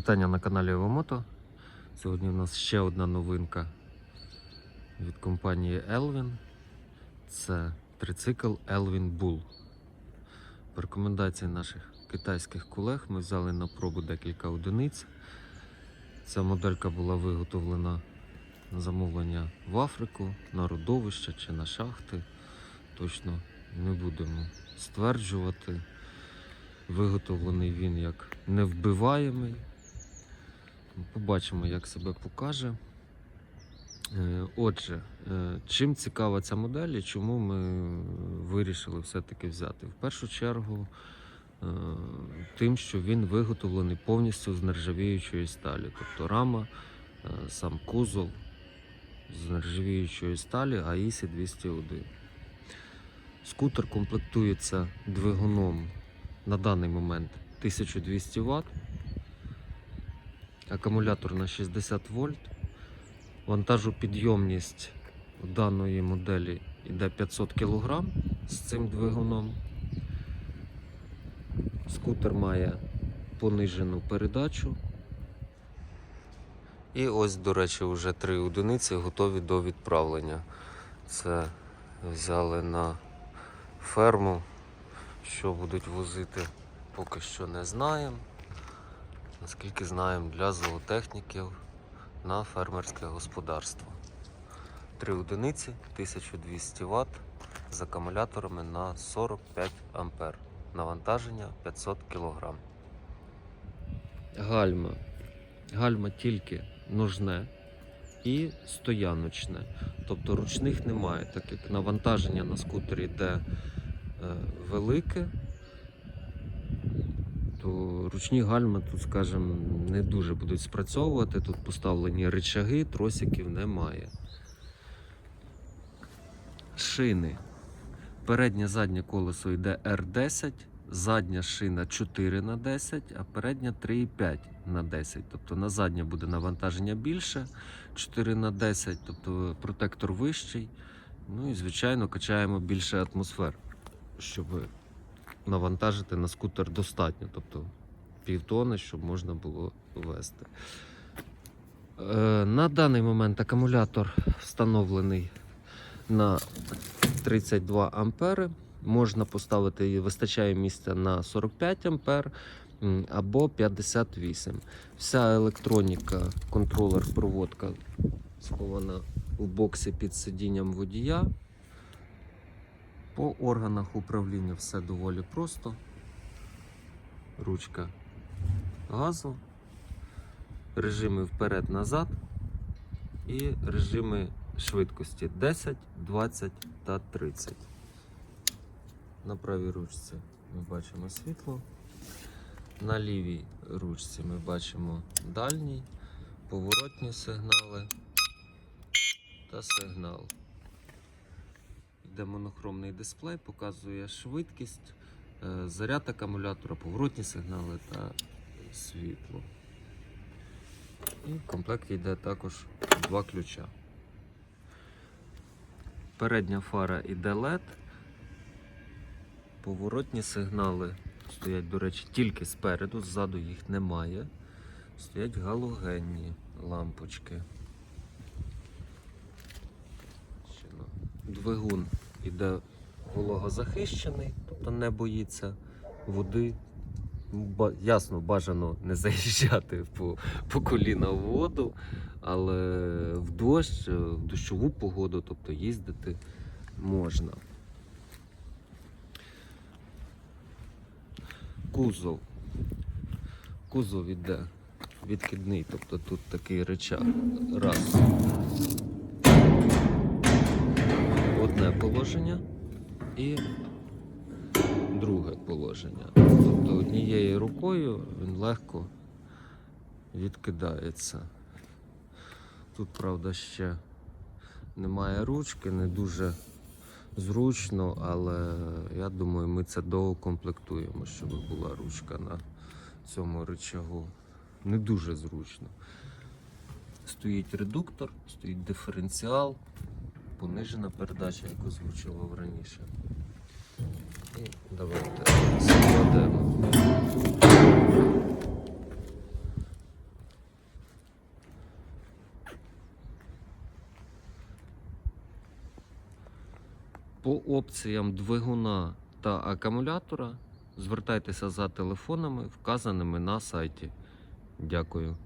Вітання на каналі Евомото. Сьогодні у нас ще одна новинка від компанії Elvin. Це трицикл Elvin Bull. По рекомендації наших китайських колег ми взяли на пробу декілька одиниць. Ця моделька була виготовлена на замовлення в Африку, на родовища чи на шахти. Точно не будемо стверджувати. Виготовлений він як невбиваємий. Побачимо, як себе покаже. Е, Отже, е, чим цікава ця модель і чому ми вирішили все-таки взяти? В першу чергу, е, тим, що він виготовлений повністю з нержавіючої сталі. Тобто рама, сам кузов з нержавіючої сталі АІСі 201. Скутер комплектується двигуном на даний момент 1200 Вт, акумулятор на 60 вольт, вантажопідйомність у даної моделі йде 500 кг з цим двигуном. Скутер має понижену передачу. І ось, до речі, вже три одиниці готові до відправлення. Це взяли на ферму. Що будуть возити, поки що не знаємо. Наскільки знаємо, для зоотехніків на фермерське господарство. Три одиниці 1200 Вт з акумуляторами на 45 А. Навантаження 500 кг. Гальма. Гальма тільки ножне і стояночне. Тобто ручних немає, так як навантаження на скутері йде е, велике, то ручні гальма тут, скажімо, не дуже будуть спрацьовувати. Тут поставлені рычаги, тросиків немає. Шини. Переднє заднє колесо йде R10, задня шина 4 на 10, а передня 3,5 на 10. Тобто на заднє буде навантаження більше, 4 на 10, тобто протектор вищий. Ну і звичайно качаємо більше атмосфер, щоб навантажити на скутер достатньо, тобто півтони, щоб можна було вести. Е, На даний момент акумулятор встановлений на 32 ампери. Можна поставити, вистачає місця на 45 ампер або 58. Вся електроніка, контролер, проводка схована в боксі під сидінням водія. По органах управління все доволі просто. Ручка газу, режими вперед-назад і режими швидкості 10, 20 та 30. На правій ручці ми бачимо світло. На лівій ручці ми бачимо дальній, поворотні сигнали та сигнал. Йде монохромний дисплей, показує швидкість, е, заряд акумулятора, поворотні сигнали та світло. І в комплекті йде також два ключа. Передня фара йде LED. Поворотні сигнали стоять, до речі, тільки спереду, ззаду їх немає. Стоять галогенні лампочки. Двигун іде вологозахищений, тобто не боїться води. Ясно, бажано не заїжджати по, по коліна в воду, але в дощ, е, в дощову погоду, тобто їздити можна. Кузов. Кузов іде відкидний, тобто тут такий речах. Раз. Одне положення і друге положення. Тобто однією рукою він легко відкидається. Тут, правда, ще немає ручки, не дуже зручно, але я думаю, ми це доукомплектуємо, щоб була ручка на цьому рычагу. Не дуже зручно. Стоїть редуктор, стоїть диференціал, понижена передача, яку звучила раніше. І давайте складемо. По опціям двигуна та акумулятора звертайтеся за телефонами, вказаними на сайті. Дякую.